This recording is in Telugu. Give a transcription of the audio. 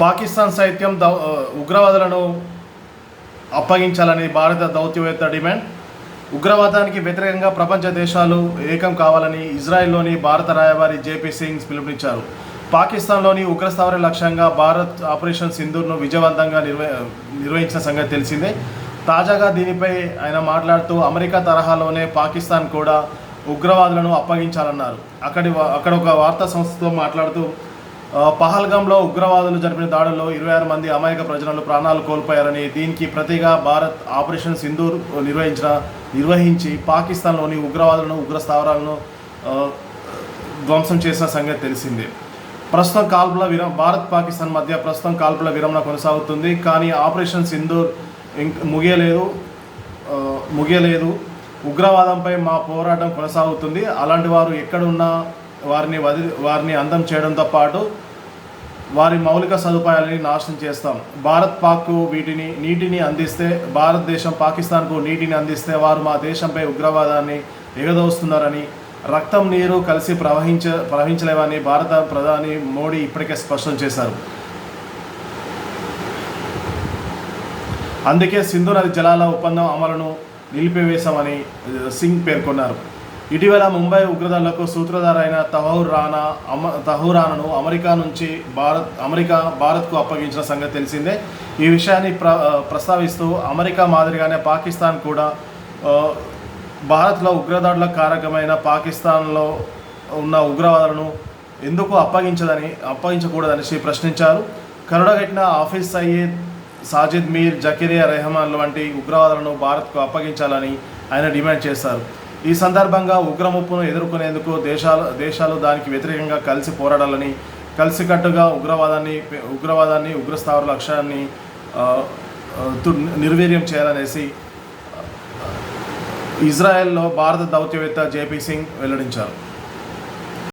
పాకిస్తాన్ సైత్యం దౌ ఉగ్రవాదులను అప్పగించాలని భారత దౌత్యవేత్త డిమాండ్. ఉగ్రవాదానికి వ్యతిరేకంగా ప్రపంచ దేశాలు ఏకం కావాలని ఇజ్రాయెల్లోని భారత రాయబారి జేపీ సింగ్ పిలుపునిచ్చారు. పాకిస్తాన్లోని ఉగ్రస్థావర లక్ష్యంగా భారత్ ఆపరేషన్ సింధూర్ను విజయవంతంగా నిర్వ నిర్వహించిన సంగతి తెలిసిందే. తాజాగా దీనిపై ఆయన మాట్లాడుతూ అమెరికా తరహాలోనే పాకిస్తాన్ కూడా ఉగ్రవాదులను అప్పగించాలన్నారు. అక్కడి అక్కడ ఒక వార్తా సంస్థతో మాట్లాడుతూ పహల్గాంలో ఉగ్రవాదులు జరిపిన దాడుల్లో ఇరవై ఆరు మంది అమాయక ప్రజలు ప్రాణాలు కోల్పోయారని దీనికి ప్రతిగా భారత్ ఆపరేషన్ సింధూర్ నిర్వహించిన నిర్వహించి పాకిస్తాన్లోని ఉగ్రవాదులను ఉగ్ర స్థావరాలను ధ్వంసం చేసిన సంగతి తెలిసిందే. ప్రస్తుతం కాల్పుల విరమ భారత్ పాకిస్తాన్ మధ్య ప్రస్తుతం కాల్పుల విరమణ కొనసాగుతుంది. కానీ ఆపరేషన్ సింధూర్ ఇంక ముగియలేదు. ముగియలేదు. ఉగ్రవాదంపై మా పోరాటం కొనసాగుతుంది. అలాంటి వారు ఎక్కడున్నా వారిని వది వారిని అందం చేయడంతో పాటు వారి మౌలిక సదుపాయాలని నాశనం చేస్తాం. భారత్ పాక్కు వీటిని నీటిని అందిస్తే భారతదేశం పాకిస్తాన్కు నీటిని అందిస్తే వారు మా దేశంపై ఉగ్రవాదాన్ని ఎగదోస్తున్నారని రక్తం నీరు కలిసి ప్రవహించ ప్రవహించలేవని భారత ప్రధాని మోడీ ఇప్పటికే స్పష్టం చేశారు. అందుకే సింధు నది జలాల ఒప్పందం అమలును నిలిపివేశామని సింగ్ పేర్కొన్నారు. ఇటీవల ముంబై ఉగ్రదాడులకు సూత్రధార అయిన తహూర్ రానా అమ తహూరానను అమెరికా నుంచి భారత్ అమెరికా భారత్కు అప్పగించిన సంగతి తెలిసిందే. ఈ విషయాన్ని ప్ర ప్రస్తావిస్తూ అమెరికా మాదిరిగానే పాకిస్తాన్ కూడా భారత్లో ఉగ్రదాడులకు కారకమైన పాకిస్తాన్లో ఉన్న ఉగ్రవాదులను ఎందుకు అప్పగించదని అప్పగించకూడదని ప్రశ్నించారు. కరుడగట్టిన ఆఫీస్ సయ్యద్ సాజిద్ మీర్ జకీరియా రెహమాన్ వంటి ఉగ్రవాదులను భారత్కు అప్పగించాలని ఆయన డిమాండ్ చేశారు. ఈ సందర్భంగా ఉగ్రముప్పును ఎదుర్కొనేందుకు దేశాలు దేశాలు దానికి వ్యతిరేకంగా కలిసి పోరాడాలని కలిసికట్టుగా ఉగ్రవాదాన్ని ఉగ్రవాదాన్ని ఉగ్రస్థావర లక్ష్యాన్ని నిర్వీర్యం చేయాలనేసి ఇజ్రాయెల్లో భారత దౌత్యవేత్త జేపీ సింగ్ వెల్లడించారు.